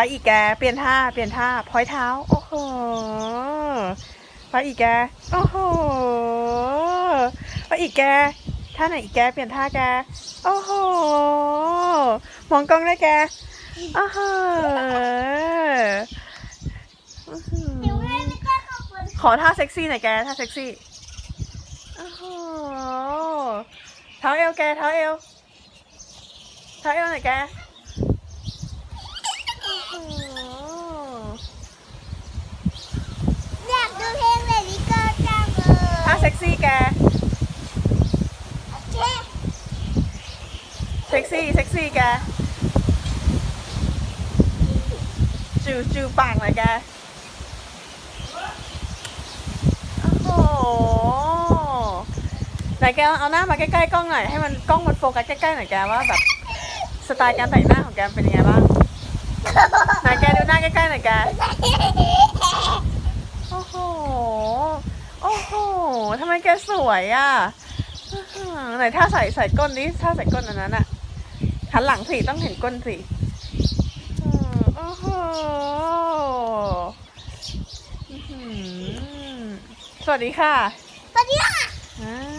ไปอีกแก เปลี่ยนท่า เปลี่ยนท่าพลอยเท้า โอ้โห ไปอีกแก โอ้โห ไปอีกแก ท่าไหนอีกแก เปลี่ยนท่าแก โอ้โห มองกล้องได้วยแก โอ้โหอื้อหือเดี๋ยวแม่ไม่กล้าเข้าคนขอท่าเซ็กซี่หน่อยแก ท่าเซ็กซี่ โอ้โห เท้าเอวแก เท้าเอว เท้าเอวหน่อยแก โอ้โห อยากดูเพลงเลยลิเกอร์จังเล ท่ายเซ็กซี่แก โอเค เซ็กซี่เซ็กซี่แกจูจูปากหน่อยแกโอ้โหไหนแกเอาหน้ามาใกล้ๆกล้องหน่อยให้มันกล้องมันโฟกัสใกล้ๆหน่อยแกว่าแบบสไตล์การแต่งหน้าของแกเป็นยังไงบ้างไหนแกดูหน้าใกล้ๆหน่อยแกโอ้โหโอ้โหทำไมแกสวยอะไหนถ้าใส่ใส่ก้นนี้ถ้าใส่ก้นอันนั้นอะ หันหลังสิต้องเห็นก้นสิอืมโอ้โหอื้อหือสวัสดีค่ะ สวัสดีค่ะ